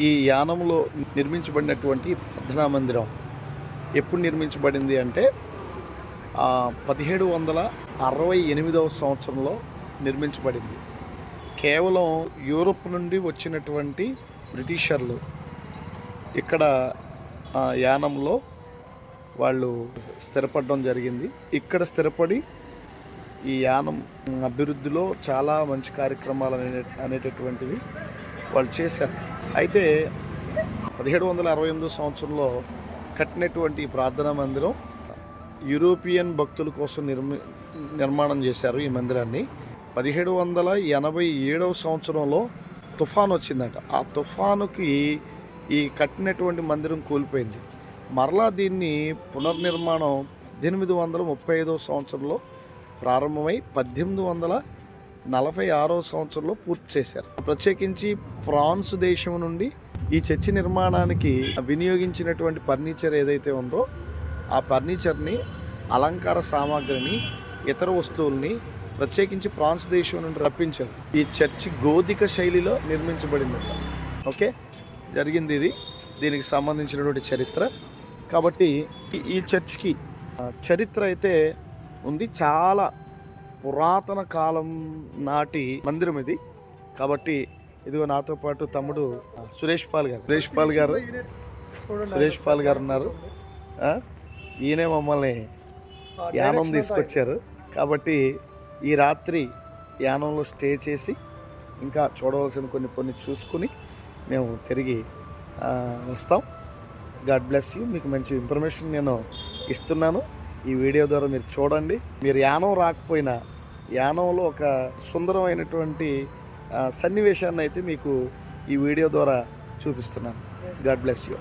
ఈ యానంలో నిర్మించబడినటువంటి ప్రార్థనా మందిరం ఎప్పుడు నిర్మించబడింది అంటే పదిహేడు వందల అరవై ఎనిమిదవ సంవత్సరంలో నిర్మించబడింది. కేవలం యూరోప్ నుండి వచ్చినటువంటి బ్రిటిషర్లు ఇక్కడ యానంలో వాళ్ళు స్థిరపడడం జరిగింది. ఇక్కడ స్థిరపడి ఈ యానం అభివృద్ధిలో చాలా మంచి కార్యక్రమాలు అనే అనేటటువంటివి వాళ్ళు చేశారు. అయితే పదిహేడు వందల అరవై ఎనిమిదో సంవత్సరంలో కట్టినటువంటి ఈ ప్రార్థనా మందిరం యూరోపియన్ భక్తుల కోసం నిర్మి నిర్మాణం చేశారు ఈ మందిరాన్ని. పదిహేడు వందల ఎనభై ఏడవ సంవత్సరంలో తుఫాన్ వచ్చిందట. ఆ తుఫానుకి ఈ కట్టినటువంటి మందిరం కూలిపోయింది. మరలా దీన్ని పునర్నిర్మాణం పద్దెనిమిది వందల ముప్పై ఐదవ సంవత్సరంలో ప్రారంభమై పద్దెనిమిది వందల నలభై ఆరో సంవత్సరంలో పూర్తి చేశారు. ప్రత్యేకించి ఫ్రాన్స్ దేశం నుండి ఈ చర్చి నిర్మాణానికి వినియోగించినటువంటి ఫర్నిచర్ ఏదైతే ఉందో ఆ ఫర్నిచర్ని అలంకార సామాగ్రిని ఇతర వస్తువుల్ని ప్రత్యేకించి ఫ్రాన్స్ దేశం నుండి రప్పించారు. ఈ చర్చి గోధిక శైలిలో నిర్మించబడింది ఓకే? జరిగింది ఇది. దీనికి సంబంధించినటువంటి చరిత్ర. కాబట్టి ఈ- చర్చ్కి చరిత్ర అయితే ఉంది. చాలా పురాతన కాలం నాటి మందిరం ఇది. కాబట్టి ఇదిగో నాతో పాటు తమ్ముడు సురేష్ పాల్ గారు. సురేష్ పాల్ గారు. సురేష్ పాల్ గారు ఉన్నారు. ఈయనే మమ్మల్ని యానం తీసుకొచ్చారు. కాబట్టి ఈ రాత్రి యానంలో స్టే చేసి ఇంకా చూడవలసిన కొన్ని కొన్ని చూసుకుని మేము తిరిగి వస్తాం. God bless you. మీకు మంచి ఇన్ఫర్మేషన్ నేను ఇస్తున్నాను. ఈ వీడియో ద్వారా మీరు చూడండి. మీరు యానం రాకపోయినా యానంలో ఒక సుందరమైనటువంటి సన్నివేశాన్ని అయితే మీకు ఈ వీడియో ద్వారా చూపిస్తున్నాను. God bless you.